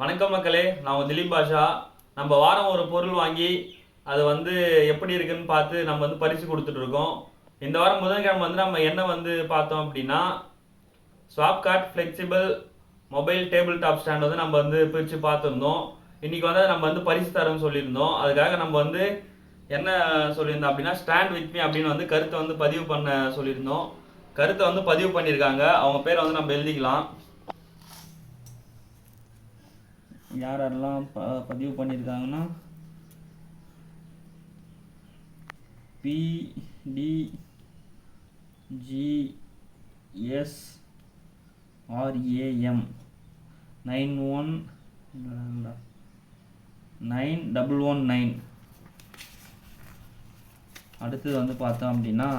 வணக்கம் மக்களே நான் திலீப் பாஷா. நம்ம வாரம் ஒரு பொருள் வாங்கி அது வந்து எப்படி இருக்குன்னு பார்த்து நம்ம வந்து பரிசு கொடுத்துட்டு இருக்கோம். இந்த வாரம் புதன்கிழமை வந்து நம்ம என்ன வந்து பார்த்தோம் அப்படின்னா swap card flexible mobile table top stand வந்து நம்ம வந்து பிரித்து பார்த்துருந்தோம். இன்றைக்கி வந்து நம்ம வந்து பரிசு தரோம்னு சொல்லியிருந்தோம். அதுக்காக நம்ம வந்து என்ன சொல்லியிருந்தோம் அப்படின்னா ஸ்டாண்ட் வித் மீ அப்படின்னு வந்து கருத்தை வந்து பதிவு பண்ண சொல்லியிருந்தோம். கருத்தை வந்து பதிவு பண்ணியிருக்காங்க. அவங்க பேரை வந்து நம்ம எழுதிக்கலாம். யார் யாரெல்லாம் ப பதிவு பண்ணியிருக்காங்கன்னா பிடிஜிஎஸ்ஆர்ஏஎம் RAM nine one nine double one nine அடுத்தது வந்து பார்த்தோம் அப்படின்னா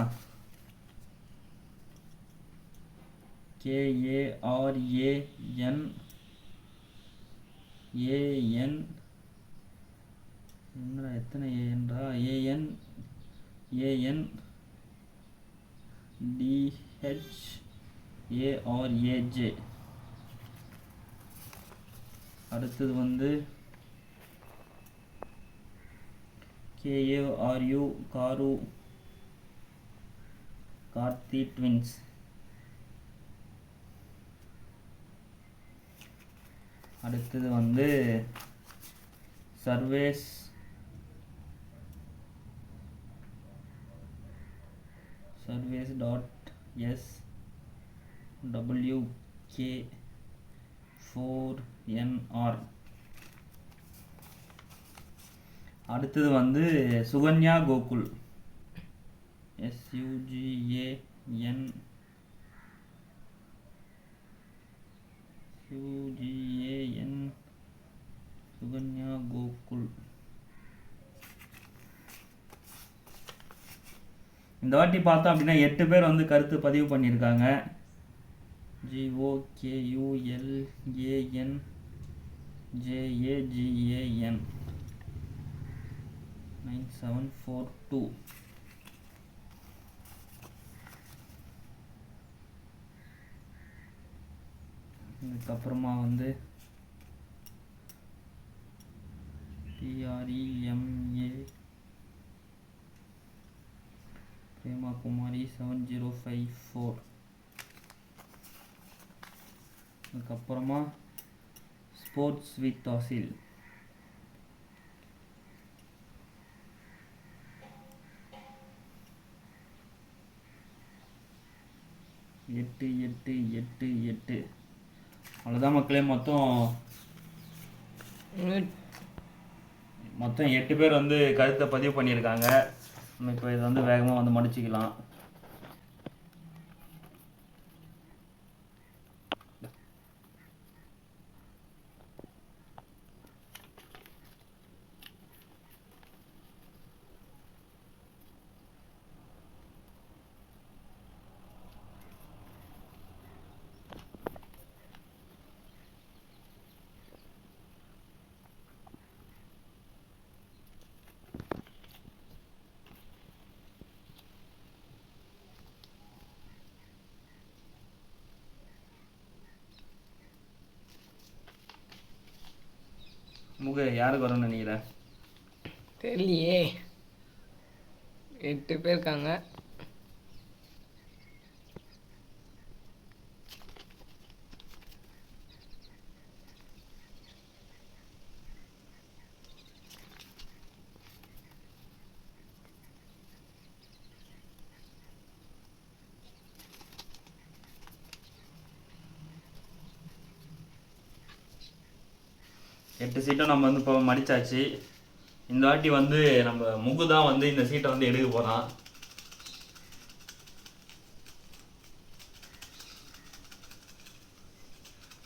கேஏஆர்ஏஎன் ஏஎன் என்னடா எத்தனை ஏஎன்டா ஏஎன் ஏஎன் டிஹெச் ஏஆர்ஏஜே அடுத்தது வந்து கேஏஆர்யூ காரு கார்த்தி ட்வின்ஸ் அடுத்தது வந்து Sarvesh Sarvesh dot S W K four NR அடுத்தது வந்து சுகன்யா கோகுல். எஸ்யூஜிஏஎன் யூஜிஏஎன் சுகன்யா கோகுல் இந்த வாட்டி பார்த்தோம் அப்படின்னா எட்டு பேர் வந்து கருத்து பதிவு பண்ணியிருக்காங்க. GOKULAN JAGAN nine seven four two அதுக்கப்புறமா வந்து TREMA Prema Kumari seven zero five four அதுக்கப்புறமா ஸ்போர்ட்ஸ் வித் ஆசில் எட்டு எட்டு எட்டு எட்டு. அவ்வளோதான் மக்களே மொத்தம் மொத்தம் எட்டு பேர் வந்து கருத்தை பதிவு பண்ணியிருக்காங்க. இப்போ இதை வந்து வேகமாக வந்து முடிச்சுக்கலாம். முக யாருக்கு வரும்னு நினைக்கிறேன் தெரியலையே. எட்டு பேர் இருக்காங்க. எட்டு சீட்டும் நம்ம வந்து இப்போ மடிச்சாச்சு. இந்த வாட்டி வந்து நம்ம முகு தான் வந்து இந்த சீட்டை வந்து எடுக்க போகிறான்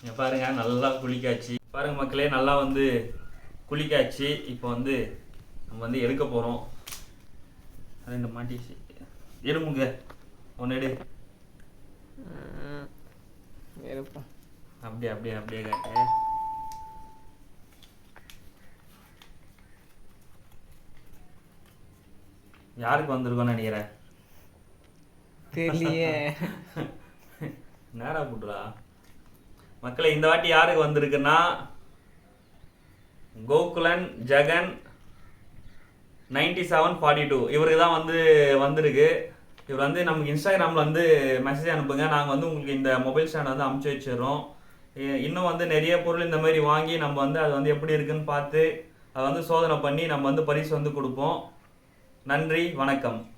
இங்க பாருங்க நல்லா குளிக்காச்சு. பாருங்க மக்களே நல்லா வந்து குளிக்காச்சு. இப்போ வந்து நம்ம வந்து எடுக்க போகிறோம் ரெண்டு மாட்டிச்சு எறும்புங்க ஒன்று எடு. அப்படியே அப்படியே அப்படியே காட்டு. யாருக்கு வந்திருக்கோன்னு நினைக்கிறேன் தெரியலையே. நேரா போட்டுடா மக்களே இந்த வாட்டி யாருக்கு வந்திருக்குன்னா Gokulan Jagan ninety seven forty two. இவருக்கு தான் வந்து வந்திருக்கு. இவர் வந்து நமக்கு இன்ஸ்டாகிராமில் வந்து மெசேஜ் அனுப்புங்க. நாங்கள் வந்து உங்களுக்கு இந்த மொபைல் ஸ்டாண்ட் வந்து அமுச்சு வச்சிடுறோம். இன்னும் வந்து நிறைய பொருள் இந்த மாதிரி வாங்கி நம்ம வந்து அது வந்து எப்படி இருக்குன்னு பார்த்து அதை வந்து சோதனை பண்ணி நம்ம வந்து பரிசு வந்து கொடுப்போம். நன்றி வணக்கம்.